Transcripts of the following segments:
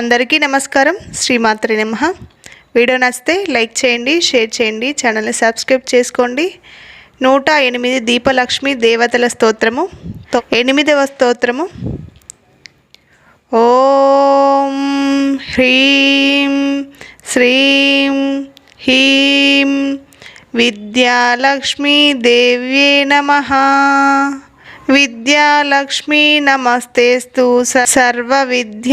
అందరికీ నమస్కారం. శ్రీమాత్రి నమ. వీడియో నచ్చితే లైక్ చేయండి షేర్ చేయండి ఛానల్ని సబ్స్క్రైబ్ చేసుకోండి. నూట ఎనిమిది దీపలక్ష్మి దేవతల స్తోత్రము. ఎనిమిదవ స్తోత్రము. ఓం హ్రీం శ్రీం హీం విద్యాలక్ష్మీ దేవ్యే నమః. విద్యాలక్ష్మీ నమస్తేస్తు స- సర్వవిద్యాప్రదాయిని.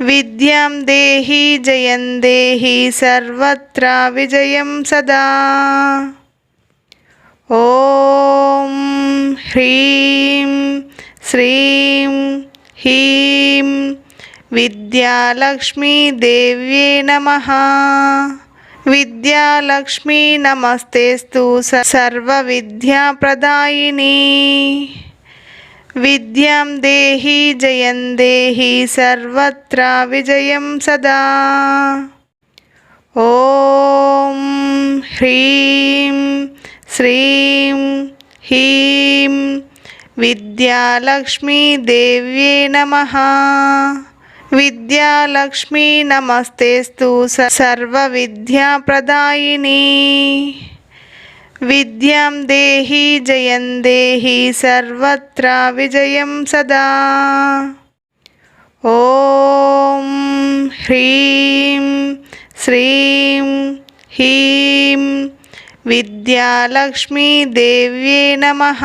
విద్యాం దేహి జయం దేహి సర్వత్ర విజయం సదా. ఓం హ్రీం శ్రీం హీం విద్యాలక్ష్మీ దేవ్యే నమః. విద్యాలక్ష్మి నమస్తేస్తు స- సర్వవిద్యాప్రదాయిని. విద్యాం దేహి జయం దేహి సర్వత్ర విజయం సదా. ఓం హ్రీం శ్రీం హీం విద్యాలక్ష్మీ దేవ్యే నమః. విద్యాలక్ష్మీ నమస్తేస్తు స- సర్వవిద్యాప్రదాయిని. విద్యాం దేహి జయం దేహి సర్వత్ర విజయం సదా. ఓం హ్రీం శ్రీం హీం విద్యాలక్ష్మీ దేవ్యే నమః.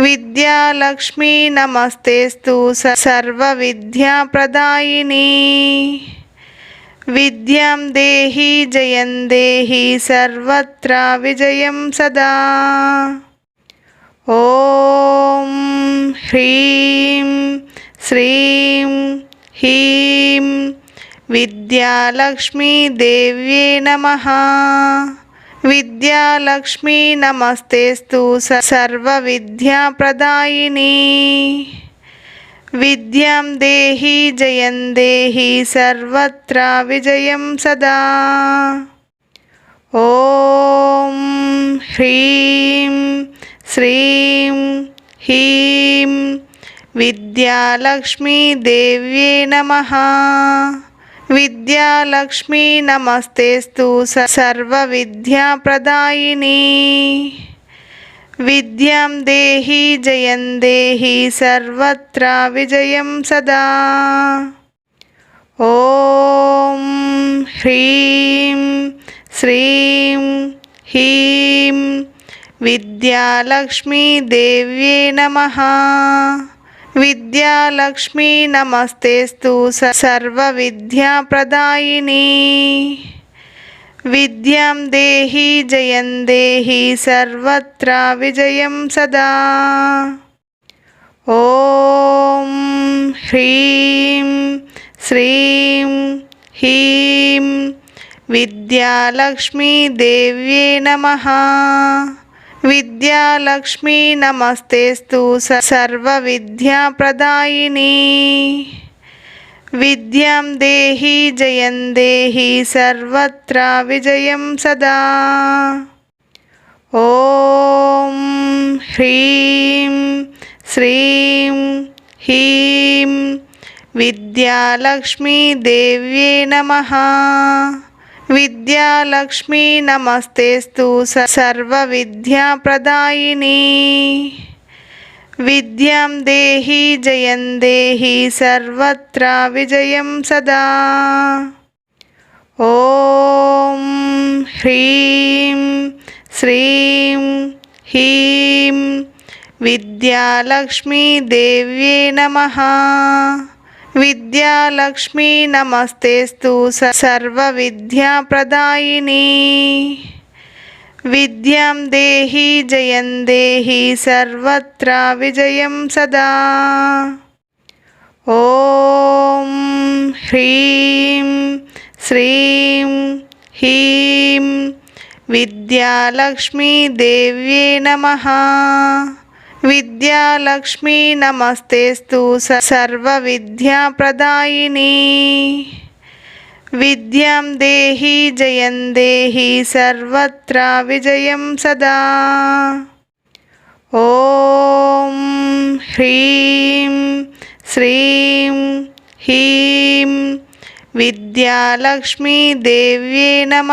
విద్యాలక్ష్మీ నమస్తేస్తు స- సర్వవిద్యాప్రదాయిని. విద్యాం దేహి జయం దేహి సర్వత్ర విజయం సదా. ఓం హ్రీం శ్రీం హీం విద్యాలక్ష్మీ దేవ్యే నమః. విద్యాలక్ష్మి నమస్తేస్తు స- సర్వవిద్యాప్రదాయిని. విద్యాం దేహి జయం దేహి సర్వత్ర విజయం సదా. ఓం హ్రీం శ్రీం హీం విద్యాలక్ష్మీ దేవ్యే నమః. విద్యాలక్ష్మీ నమస్తేస్తు స- సర్వవిద్యాప్రదాయిని. విద్యాం దేహి జయం దేహి సర్వత్ర విజయం సదా. ఓం హ్రీం శ్రీం హీం విద్యాలక్ష్మీ దేవ్యే నమః. విద్యాలక్ష్మీ నమస్తేస్తు స- సర్వవిద్యాప్రదాయిని. విద్యాం దేహి జయం దేహి సర్వత్ర విజయం సదా. ఓం హ్రీం శ్రీం హీం విద్యాలక్ష్మీ దేవ్యే నమః. విద్యాలక్ష్మీ నమస్తేస్తు స- సర్వవిద్యాప్రదాయిని. విద్యాం దేహి జయం దేహి సర్వత్ర విజయం సదా. ఓం హ్రీం శ్రీం హీం విద్యాలక్ష్మీ దేవ్యే నమః. విద్యాలక్ష్మీ నమస్తేస్తు స- సర్వవిద్యాప్రదాయిని. విద్యాం దేహి జయం దేహి సర్వత్ర విజయం సదా. ఓం హ్రీం శ్రీం హీం విద్యాలక్ష్మీ దేవ్యే నమః. విద్యాలక్ష్మీ నమస్తేస్తు స- సర్వవిద్యాప్రదాయిని. విద్యాం దేహి జయం దేహి సర్వత్ర విజయం సదా. ఓం హ్రీం శ్రీం హీం విద్యాలక్ష్మీ దేవ్యే నమః. విద్యాలక్ష్మీ నమస్తేస్తు స- సర్వవిద్యాప్రదాయిని. విద్యాం దేహి జయం దేహి సర్వత్ర విజయం సదా. ఓం హ్రీం శ్రీం హీం విద్యాలక్ష్మీ దేవ్యే నమ.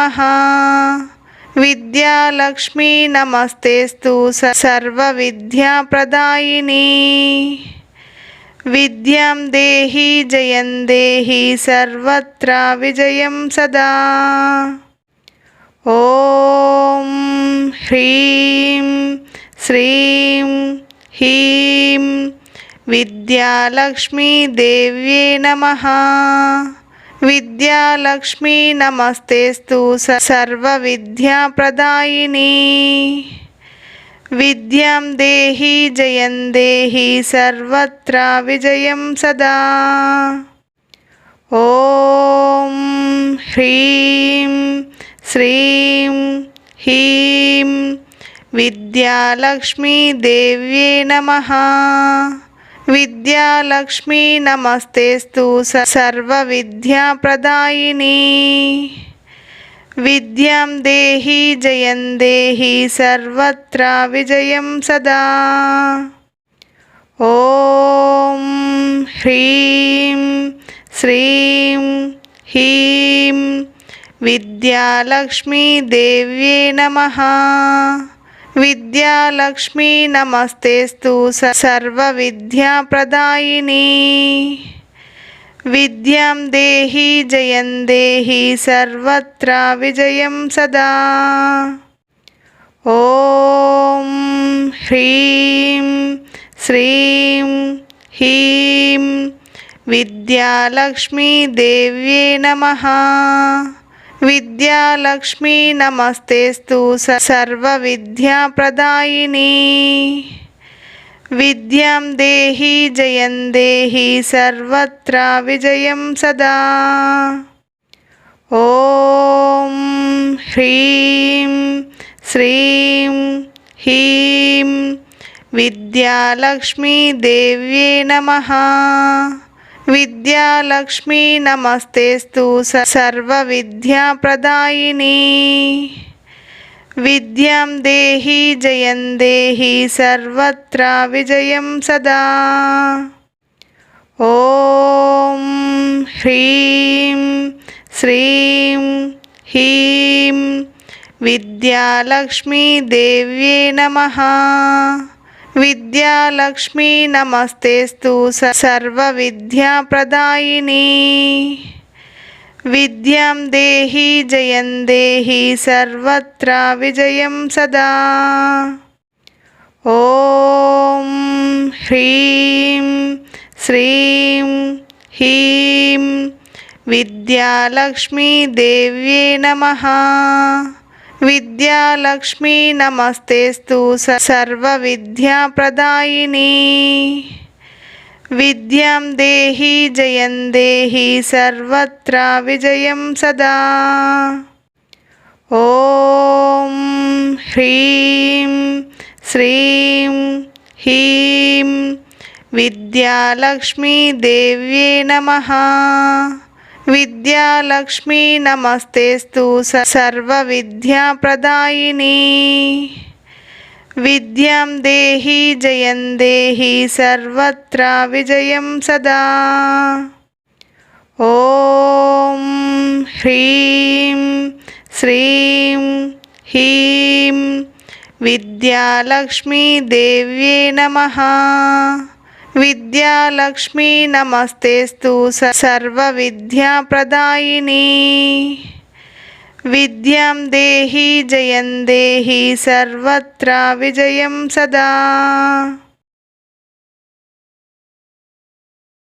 విద్యాలక్ష్మీ నమస్తేస్తు సర్వ సర్వవిద్యాప్రదాయిని. విద్యాం దేహి జయం దేహి సర్వత్ర విజయం సదా. ఓం హ్రీం శ్రీం హీం విద్యాలక్ష్మీ దేవ్యే నమ. విద్యాలక్ష్మీ నమస్తేస్తు సర్వ సర్వవిద్యాప్రదాయిని. విద్యాం దేహి జయం దేహి సర్వత్ర విజయం సదా. ఓం హ్రీం శ్రీం హ్రీం విద్యాలక్ష్మీదేవ్యే నమ. విద్యాలక్ష్మీ నమస్తేస్తు సర్వ సర్వవిద్యాప్రదాయిని. విద్యాం దేహి జయం దేహి సర్వత్ర విజయం సదా. ఓం హ్రీం శ్రీం హీం విద్యాలక్ష్మీ దేవ్యే నమ. విద్యాలక్ష్మీ నమస్తేస్తు సర్వ సర్వవిద్యాప్రదాయిని. విద్యాం దేహి జయం దేహి సర్వత్ర విజయం సదా. ఓం హ్రీం శ్రీం హీం విద్యాలక్ష్మీ దేవ్యే నమ. విద్యాలక్ష్మీ నమస్తేస్తు సర్వ సర్వవిద్యాప్రదాయిని. విద్యాం దేహి జయం దేహి సర్వత్ర విజయం సదా. ఓం హ్రీం శ్రీం హీం విద్యాలక్ష్మీ దేవ్యే నమ. విద్యాలక్ష్మీ నమస్తేస్తు సర్వ సర్వవిద్యాప్రదాయిని. విద్యాం దేహి జయం దేహి సర్వత్ర విజయం సదా. ఓం హ్రీం శ్రీం హీం విద్యాలక్ష్మీ దేవ్యే నమ. విద్యాలక్ష్మీ నమస్తేస్తు సర్వ సర్వవిద్యాప్రదాయిని. విద్యాం దేహి జయం దేహి సర్వత్ర విజయం సదా. ఓం హ్రీం శ్రీం హీం విద్యాలక్ష్మీ దేవ్యే నమ. విద్యాలక్ష్మి నమస్తేస్తు సర్వవిద్యాప్రదాయిని. విద్యాం దేహి జయం దేహి సర్వత్ర విజయం సదా. ఓం హ్రీం శ్రీం హ్రీం విద్యాలక్ష్మీ విద్యాం దేహి జయం దేహి సర్వత్ర విజయం సదా ఓం హ్రీం శ్రీం విద్యాలక్ష్మీదేవ్యే నమ. విద్యాలక్ష్మీ నమస్తేస్తు సర్వ సర్వవిద్యాప్రదాయిని. విద్యాం దేహి జయం దేహి సర్వత్ర విజయం సదా. ఓం హ్రీం శ్రీం హీం విద్యాలక్ష్మీ దేవ్యే సర్వవిద్యాప్రదాయిని నమ. విద్యాలక్ష్మీ నమస్తేస్తు సర్వ సర్వవిద్యాప్రదాయిని. విద్యాం దేహి జయం దేహి సర్వత్ర విజయం సదా.